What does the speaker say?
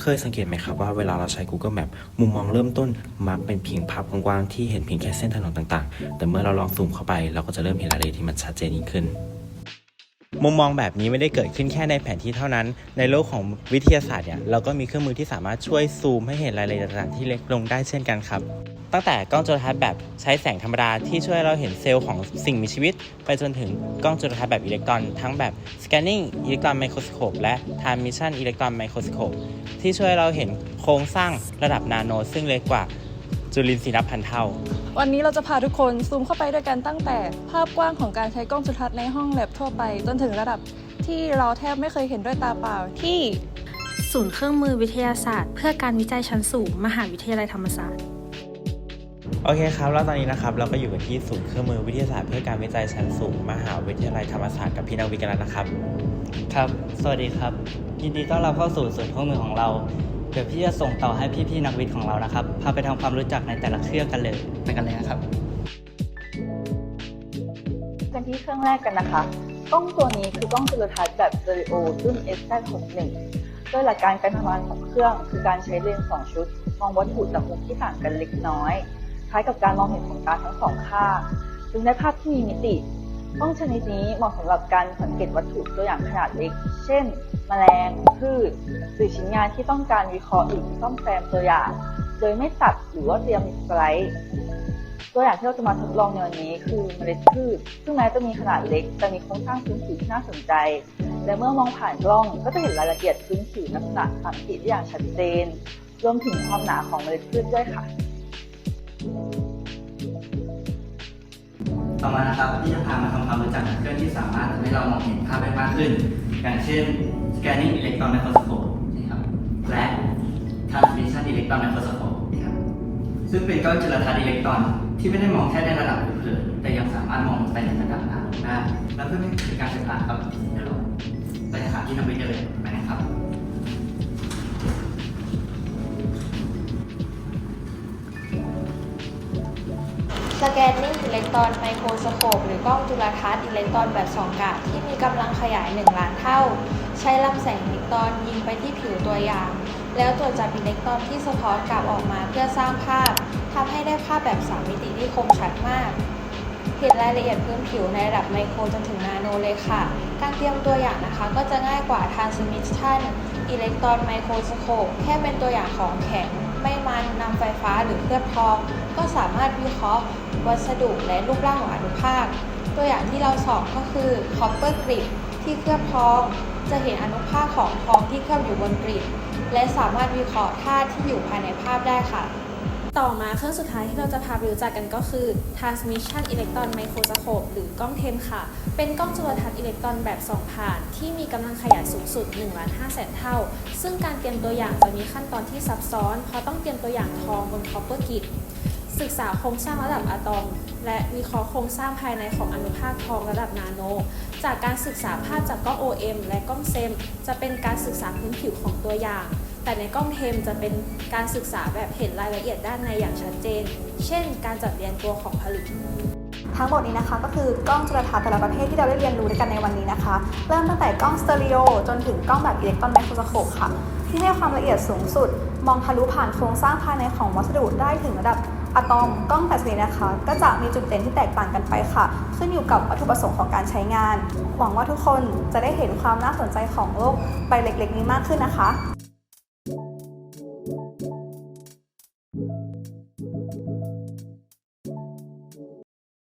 เคยสังเกตไหมครับว่าเวลาเราใช้ Google Map มุมมองเริ่มต้นมักเป็นเพียงภาพกว้างๆที่เห็นเพียงแค่เส้นถนนต่างๆ แต่เมื่อเราลองซูมเข้าไปเราก็จะเริ่มเห็นรายละเอียดที่มันชัดเจนยิ่งขึ้น มุมมองแบบนี้ไม่ได้เกิดขึ้นแค่ในแผนที่เท่านั้น ในโลกของวิทยาศาสตร์เนี่ยเราก็มีเครื่องมือที่สามารถช่วยซูมให้เห็นรายละเอียดต่างๆที่เล็กลงได้เช่นกันครับ ตั้งแต่กล้องจุลทรรศน์แบบใช้แสงธรรมดาที่ช่วยเราเห็นเซลล์ของสิ่งมีชีวิต ไปจนถึงกล้องจุลทรรศน์แบบอิเล็กตรอนทั้งแบบ scanning อิเล็กตรอนไมโครสโคปและ transmission อิเล็กตรอนไมโครสโคปที่ช่วยเราเห็นโครงสร้างระดับนาโนซึ่งเล็กกว่า จุลินทรีย์นับพันเท่า วันนี้เราจะพาทุกคนซูมเข้าไปด้วยกันตั้งแต่ ภาพกว้างของการใช้กล้องจุลทรรศน์ในห้องแลบทั่วไป จนถึงระดับที่เราแทบไม่เคยเห็นด้วยตาเปล่าที่ศูนย์เครื่องมือวิทยาศาสตร์ เพื่อการวิจัยชั้นสูงมหาวิทยาลัยธรรมศาสตร์ โอเคครับ แล้วตอนนี้นะครับเราก็อยู่กันที่ศูนย์เครื่องมือวิทยาศาสตร์เพื่อการวิจัยชั้นสูงมหาวิทยาลัยธรรมศาสตร์กับพี่นาวิกันแล้วนะครับ ครับ สวัสดีครับ ยินดีต้อนรับเข้าสู่ศูนย์ข้อมือของเราเดี๋ยวพี่จะส่งต่อให้พี่ๆนักวิทย์ของเรานะครับ พาไปทำความรู้จักในแต่ละเครื่องกันเลยไปกันเลยนะครับ กันที่เครื่องแรกกันนะคะ กล้องตัวนี้คือกล้องจุลทรรศน์แบบสเตอริโอรุ่น SZ61 โดยหลักการการทำงานของเครื่องคือการใช้เลนส์สองชุด มองวัตถุจากมุมที่ต่างกันเล็กน้อย คล้ายกับการมองเห็นของตาทั้งสองข้าง จึงได้ภาพที่มีมิติ กล้องชนิดนี้เหมาะสำหรับการสังเกตวัตถุตัวอย่างขนาดเล็ก เช่น แมลง พืชหรือชิ้นงานที่ต้องการวิเคราะห์หรือซ่อมแซมตัวอย่าง โดยไม่ตัดหรือว่าเตรียมสไลด์ ตัวอย่างที่เราจะมาทดลองในวันนี้คือเมล็ดพืช ซึ่งแม้จะมีขนาดเล็ก แต่มีโครงสร้างพื้นผิวที่น่าสนใจ และเมื่อมองผ่านกล้องก็จะเห็นรายละเอียดพื้นผิวลักษณะสามมิติได้อย่างชัดเจน รวมถึงความหนาของเมล็ดพืชด้วยค่ะ ต่อมานะครับพี่จะพามาทำความรู้จักกับเครื่องที่สามารถทำให้เรามองเห็นภาพได้มากขึ้น อย่างเช่น scanning electron microscope นะครับและ transmission electron microscope นะครับซึ่งเป็นกล้องจุลทรรศน์อิเล็กตรอนที่ไม่ได้มองแค่ในระดับผิวเผินแต่ยังสามารถมองไปในระดับนาโนได้และเพื่อให้เกิดการศึกษาครับเดี๋ยวเราไปหาที่นักวิทย์กันเลยไปนะครับ สแกนนิ่งอิเล็กตรอนไมโครสโคปหรือกล้องจุลทรรศน์อิเล็กตรอนแบบสองกะที่มีกำลังขยาย 1 ล้านเท่า ใช้ลำแสงอิเล็กตรอนยิงไปที่ผิวตัวอย่าง แล้วตรวจจับอิเล็กตรอนที่สะท้อนกลับออกมาเพื่อสร้างภาพทำให้ได้ภาพแบบ 3 มิติที่คมชัดมากเห็นรายละเอียดพื้นผิวในระดับไมโครจนถึงนาโนเลยค่ะ การเตรียมตัวอย่างนะคะ ก็จะง่ายกว่า transmission อิเล็กตรอนไมโครสโคปแค่เป็นตัวอย่างของแข็ง ไม่มันนำไฟฟ้าหรือเคลือบทอง ก็สามารถวิเคราะห์วัสดุและรูปร่างของอนุภาค ตัวอย่างที่เราสอบก็คือ copper grid ที่เคลือบทอง จะเห็นอนุภาคของทองที่เคลือบอยู่บนกริดและสามารถวิเคราะห์ธาตุที่อยู่ภายในภาพได้ค่ะ ต่อมาเครื่องสุดท้ายที่เราจะพาไปรู้จักกันก็คือ transmission electron microscope หรือกล้องเทมค่ะ เป็นกล้องจุลทรรศน์อิเล็กตรอนแบบสองผ่าน ที่มีกำลังขยายสูงสุด1ล้าน5แสนเท่า ซึ่งการเตรียมตัวอย่างจะมีขั้นตอนที่ซับซ้อน เพราะต้องเตรียมตัวอย่างทองบน copper grid ศึกษาโครงสร้างระดับอะตอม และวิเคราะห์โครงสร้างภายในของอนุภาคทองระดับนาโน จากการศึกษาภาพจากกล้อง OM และกล้องเซม จะเป็นการศึกษาพื้นผิวของตัวอย่าง แต่ในกล้องเทมจะเป็นการศึกษาแบบเห็นรายละเอียดด้านในอย่างชัดเจน เช่น การจัดเรียงตัวของผลึกทั้งหมดนี้นะคะก็คือกล้องจุลทรรศน์แต่ละประเภทที่เราได้เรียนรู้ด้วยกันในวันนี้นะคะ เริ่มตั้งแต่กล้องสเตอริโอจนถึงกล้องแบบอิเล็กตรอนไมโครสโคปค่ะ ที่ให้ความละเอียดสูงสุด มองทะลุผ่านโครงสร้างภายในของวัสดุได้ถึงระดับ อะตอมกล้องแฟลชนี้นะคะ ก็จะมีจุดเด่นที่แตกต่างกันไปค่ะ ขึ้นอยู่กับวัตถุประสงค์ของการใช้งาน หวังว่าทุกคนจะได้เห็นความน่าสนใจของโลกใบเล็ก ๆ นี้มากขึ้นนะคะ